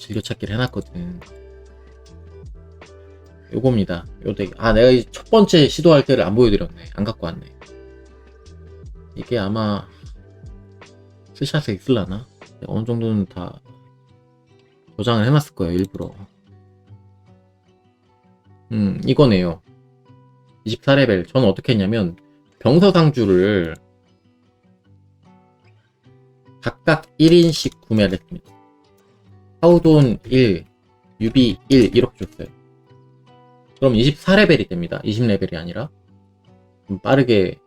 즐겨찾기를 해놨거든. 요겁니다. 요 덱. 아, 내가 이 첫 번째 시도할 때를 안 보여드렸네. 안 갖고 왔네. 이게 아마 스샷에 있을라나? 어느 정도는 다 저장을 해놨을 거예요, 일부러. 음, 이거네요. 24레벨. 저는 어떻게 했냐면, 병서상주를 각각 1인씩 구매를 했습니다. 하우돈 1, 유비 1 이렇게 줬어요. 그럼 24레벨이 됩니다. 20레벨이 아니라 좀 빠르게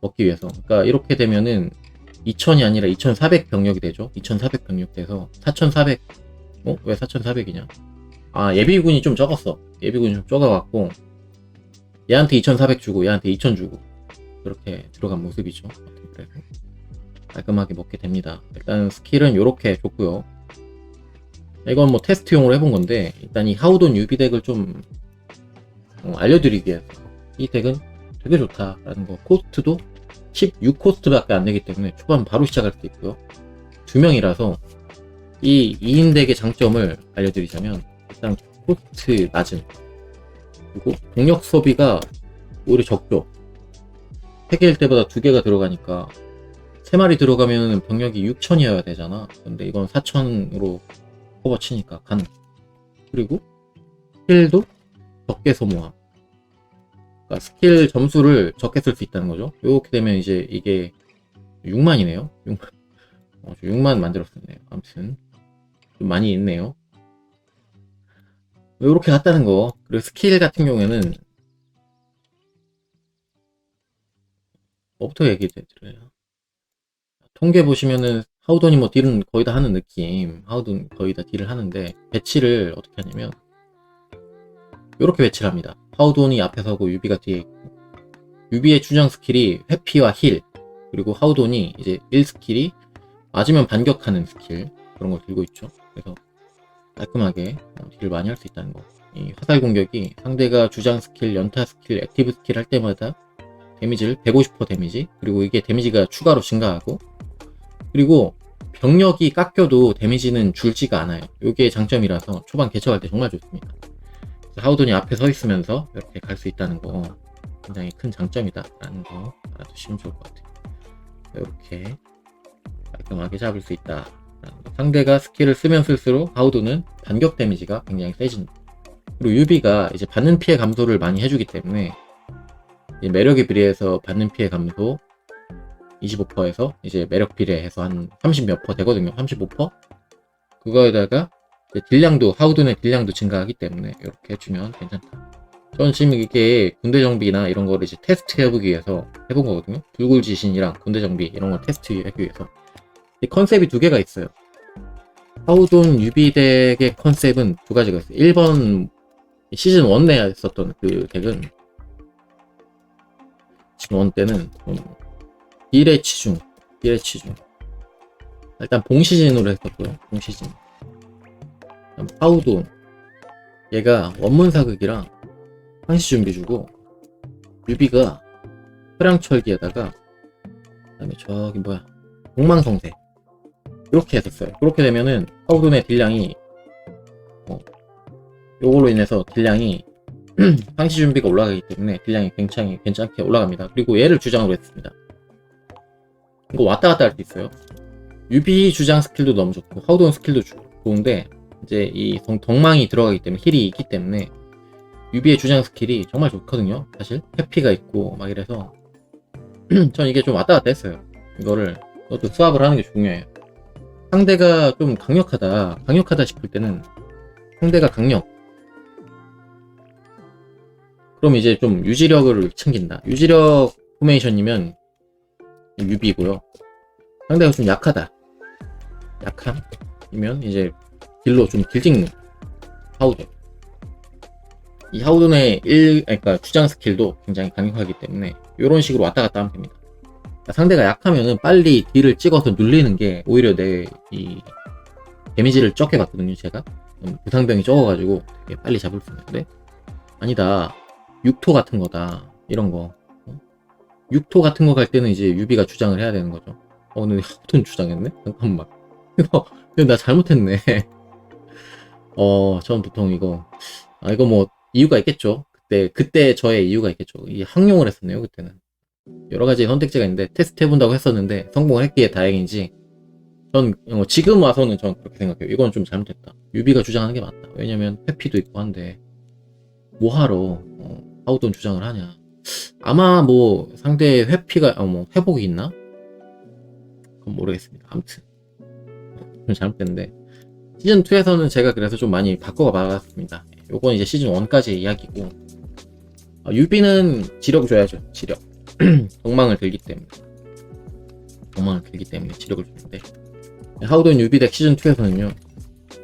먹기 위해서. 그러니까 이렇게 되면은 2000이 아니라 2400 병력이 되죠. 2400 병력 돼서 4400. 어? 왜 4400이냐? 아 예비군이 좀 적었어. 예비군이 좀 적어갖고 얘한테 2400 주고 얘한테 2000 주고 그렇게 들어간 모습이죠. 그래서 깔끔하게 먹게 됩니다. 일단 스킬은 이렇게 줬고요. 이건 뭐 테스트용으로 해본 건데 일단 이 하우돈 유비 덱을 좀 어, 알려드리기 위해서 이 덱은 되게 좋다라는 거 코스트도 16코스트밖에 안 되기 때문에 초반 바로 시작할 수 있고요. 두 명이라서 이 2인 덱의 장점을 알려드리자면 일단 코스트 낮은 그리고 동력 소비가 오히려 적죠. 3개일 때보다 2개가 들어가니까 3마리 들어가면 병력이 6천이어야 되잖아. 근데 이건 4천으로 커버 치니까 가능. 그리고 스킬도 적게 소모함. 그러니까 스킬 점수를 적게 쓸 수 있다는 거죠. 이렇게 되면 이제 이게 6만이네요. 6만. 어, 6만 만들었었네요. 아무튼 좀 많이 있네요. 이렇게 갔다는 거. 그리고 스킬 같은 경우에는 뭐부터 얘기해 드려요? 통계 보시면은 하우돈이 뭐 딜은 거의 다 하는 느낌. 하우돈 거의 다 딜을 하는데 배치를 어떻게 하냐면 이렇게 배치를 합니다. 하우돈이 앞에 서고 유비가 뒤에 있고 유비의 주장 스킬이 회피와 힐 그리고 하우돈이 이제 1 스킬이 맞으면 반격하는 스킬 그런 걸 들고 있죠. 그래서 깔끔하게 어, 딜을 많이 할 수 있다는 거. 이 화살 공격이 상대가 주장 스킬, 연타 스킬, 액티브 스킬 할 때마다 데미지를 150% 데미지 그리고 이게 데미지가 추가로 증가하고 그리고 병력이 깎여도 데미지는 줄지가 않아요. 이게 장점이라서 초반 개척할 때 정말 좋습니다. 하우돈이 앞에 서 있으면서 이렇게 갈 수 있다는 거 굉장히 큰 장점이다라는 거 알아두시면 좋을 것 같아요. 이렇게 깔끔하게 잡을 수 있다. 상대가 스킬을 쓰면 쓸수록 하우돈은 반격 데미지가 굉장히 세진다. 그리고 유비가 이제 받는 피해 감소를 많이 해주기 때문에 매력에 비례해서 받는 피해 감소 25%에서 이제 매력 비례해서 한 30몇 퍼 되거든요. 35%? 그거에다가 딜량도 하우든의 딜량도 증가하기 때문에 이렇게 해주면 괜찮다. 저는 지금 이게 군대 정비나 이런 거를 이제 테스트 해보기 위해서 해본 거거든요. 불굴 지신이랑 군대 정비 이런 거 테스트 하기 위해서. 이 컨셉이 두 개가 있어요. 하우돈 유비덱의 컨셉은 두 가지가 있어요. 1번 시즌 1에 했었던 그 덱은 지금 1 때는 좀 딜의 치중, 딜의 치중. 일단 봉 시즌으로 했었고요. 봉 시즌. 파우돈 얘가 원문 사극이랑 상시 준비 주고 유비가 소량철기에다가 그다음에 저기 뭐야 공망성대 이렇게 했었어요. 그렇게 되면은 파우돈의 딜량이 어, 요걸로 인해서 딜량이 상시 준비가 올라가기 때문에 딜량이 굉장히 괜찮게 올라갑니다. 그리고 얘를 주장으로 했습니다. 이거 왔다 갔다 할 수 있어요. 유비 주장 스킬도 너무 좋고 하우돈 스킬도 좋은데 이제 이 덕망이 들어가기 때문에 힐이 있기 때문에 유비의 주장 스킬이 정말 좋거든요. 사실 회피가 있고 막 이래서 전 이게 좀 왔다 갔다 했어요. 이거를 너도 수합을 하는 게 중요해요. 상대가 좀 강력하다, 강력하다 싶을 때는 상대가 강력. 그럼 이제 좀 유지력을 챙긴다. 유지력 포메이션이면 유비고요. 상대가 좀 약하다. 약함이면 이제 딜로 좀 길찍는 하우든. 이 하우든의 1, 그러니까 주장 스킬도 굉장히 강력하기 때문에 이런 식으로 왔다 갔다 하면 됩니다. 그러니까 상대가 약하면은 빨리 딜을 찍어서 눌리는 게 오히려 내 이 데미지를 적게 받거든요, 제가. 부상병이 적어가지고 되게 빨리 잡을 수 있는데 아니다. 6토 같은 거다. 이런 거. 6토 같은 거 갈 때는 이제 유비가 주장을 해야 되는 거죠. 어, 근데 하우든 주장했네? 잠깐만. 이거, 나 잘못했네. 어, 전 보통 이거, 아, 이거 뭐, 이유가 있겠죠. 그때, 그때 저의 이유가 있겠죠. 이 항용을 했었네요, 그때는. 여러 가지 선택지가 있는데, 테스트 해본다고 했었는데, 성공을 했기에 다행이지, 전, 어, 지금 와서는 전 그렇게 생각해요. 이건 좀 잘못됐다. 유비가 주장하는 게 맞다. 왜냐면, 회피도 있고 한데, 뭐하러, 어, 하우돈 주장을 하냐. 아마 뭐, 상대의 회피가, 어, 뭐, 회복이 있나? 그건 모르겠습니다. 아무튼. 좀 잘못됐는데, 시즌 2에서는 제가 그래서 좀 많이 바꿔 봐봤습니다. 요건 이제 시즌 1까지 이야기고, 아, 유비는 지력 줘야죠, 지력. 덕망을 들기 때문에. 덕망을 들기 때문에 지력을 주는데, 하우돈 유비 덱 시즌 2에서는요,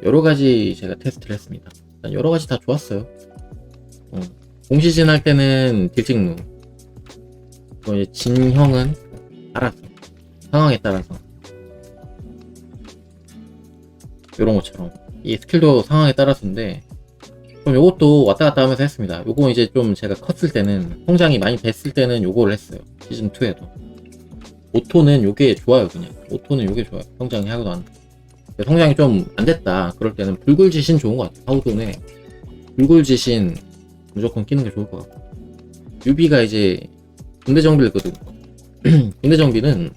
여러 가지 제가 테스트를 했습니다. 여러 가지 다 좋았어요. 어, 공시즌 할 때는 딜찍루, 뭐 이제 진형은 알아서, 상황에 따라서, 이런 것처럼 이 스킬도 상황에 따라서인데 좀 요것도 왔다 갔다 하면서 했습니다. 요거 이제 좀 제가 컸을 때는 성장이 많이 됐을 때는 요거를 했어요. 시즌 2에도 오토는 요게 좋아요 그냥 오토는 요게 좋아요. 성장이 하고도 안 성장이 좀 안 됐다 그럴 때는 불굴지신 좋은 것 같아요. 하우돈에 불굴지신 무조건 끼는 게 좋을 것 같고 유비가 이제 군대 정비거든. 군대 정비는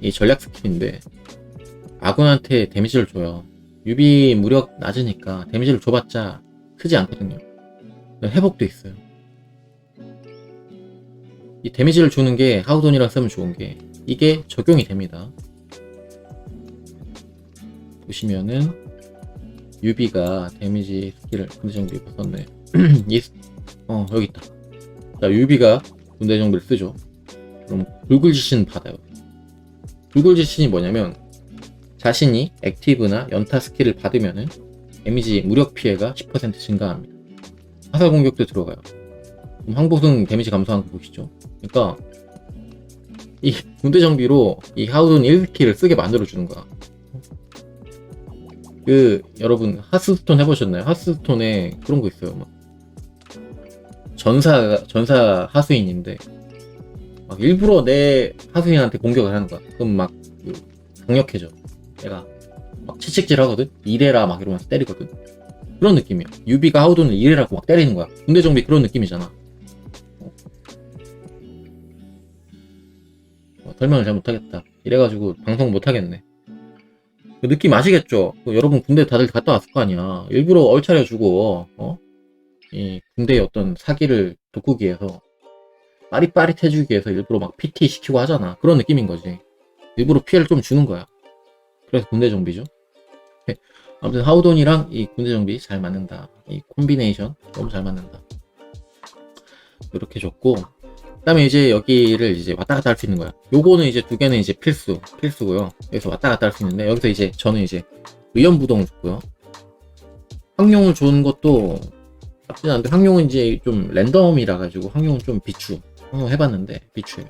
이 전략 스킬인데 아군한테 데미지를 줘요. 유비 무력 낮으니까 데미지를 줘봤자 크지 않거든요. 회복도 있어요. 이 데미지를 주는 게 하우돈이랑 쓰면 좋은 게 이게 적용이 됩니다. 보시면은 유비가 데미지 스킬을 군대 정비 썼네. 이, 어 여기 있다. 자 유비가 군대 정비를 쓰죠. 그럼 불굴지신 받아요. 불굴지신이 뭐냐면 자신이 액티브나 연타 스킬을 받으면은 데미지 무력 피해가 10% 증가합니다. 화살 공격도 들어가요. 그럼 황보승 데미지 감소한 거 보시죠. 그러니까 이 군대 정비로 이 하우돈 1스킬을 쓰게 만들어 주는 거야. 그 여러분 하스스톤 해보셨나요? 하스스톤에 그런 거 있어요. 막 전사 전사 하수인인데 막 일부러 내 하수인한테 공격을 하는 거야. 그럼 막그 강력해져. 얘가 막 채찍질 하거든? 이래라 막 이러면서 때리거든? 그런 느낌이야. 유비가 하우돈을 이래라고 막 때리는 거야. 군대 정비 그런 느낌이잖아. 어. 어, 설명을 잘 못하겠다. 이래가지고 방송 못하겠네. 그 느낌 아시겠죠? 그 여러분 군대 다들 갔다 왔을 거 아니야. 일부러 얼차려 주고, 어? 이 군대의 어떤 사기를 돋구기 위해서 빠릿빠릿해주기 위해서 일부러 막 PT 시키고 하잖아. 그런 느낌인 거지. 일부러 피해를 좀 주는 거야. 그래서 군대 정비죠. 아무튼 하우돈이랑 이 군대 정비 잘 맞는다. 이 콤비네이션 너무 잘 맞는다. 이렇게 줬고 그다음에 이제 여기를 이제 왔다 갔다 할 수 있는 거야. 요거는 이제 두 개는 이제 필수 필수고요. 여기서 왔다 갔다 할 수 있는데 여기서 이제 저는 이제 의연부동을 줬고요. 황룡을 준 것도 나쁘지 않은데 황룡은 이제 좀 랜덤이라 가지고 황룡은 좀 비추 어, 해봤는데 비추예요.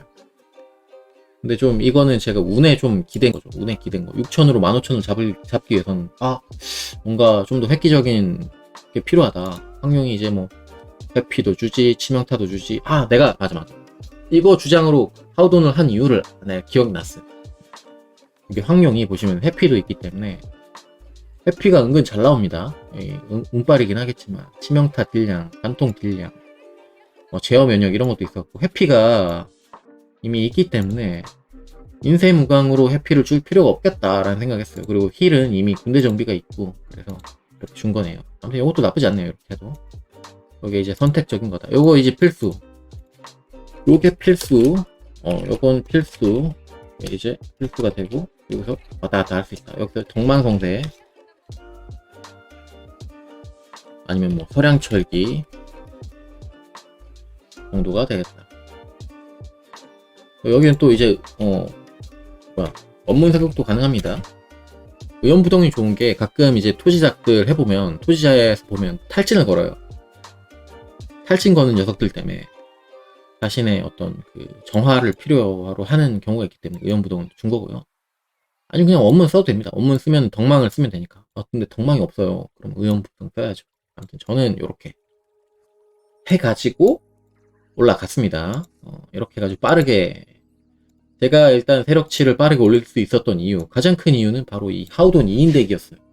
근데 좀 이거는 제가 운에 좀 기댄 거죠. 운에 기댄 거. 6천으로 15,000을 잡을, 잡기 위해서는, 아, 뭔가 좀 더 획기적인 게 필요하다. 황룡이 이제 뭐, 회피도 주지, 치명타도 주지. 아, 내가, 맞아, 맞아. 이거 주장으로 하우돈을 한 이유를 내가 기억이 났어요. 이게 황룡이 보시면 회피도 있기 때문에, 회피가 은근 잘 나옵니다. 예, 운, 운빨이긴 하겠지만, 치명타 딜량, 관통 딜량, 뭐 제어 면역 이런 것도 있었고, 회피가 이미 있기 때문에 인쇄 무광으로 해피를 줄 필요가 없겠다라는 생각했어요. 그리고 힐은 이미 군대 정비가 있고 그래서 이렇게 준 거네요. 아무튼 이것도 나쁘지 않네요. 이렇게 해도 여기 이제 선택적인 거다. 요거 이제 필수. 요게 필수. 어, 요건 필수. 이제 필수가 되고 여기서 왔다 갔다 할 수 있다. 여기서 동만성대 아니면 뭐 서량철기 정도가 되겠다. 여기는 또 이제 어 뭐야 원문 사격도 가능합니다. 의원부동이 좋은 게 가끔 이제 토지작들 해보면 토지자에서 보면 탈진을 걸어요. 탈진 거는 녀석들 때문에 자신의 어떤 그 정화를 필요로 하는 경우가 있기 때문에 의원부동을 준 거고요. 아니 그냥 원문 써도 됩니다. 원문 쓰면 덕망을 쓰면 되니까. 아 근데 덕망이 없어요. 그럼 의원부동 써야죠. 아무튼 저는 이렇게 해가지고 올라갔습니다. 어, 이렇게 해가지고 빠르게 제가 일단 세력치를 빠르게 올릴 수 있었던 이유, 가장 큰 이유는 바로 이 하우돈 2인 덱이었어요.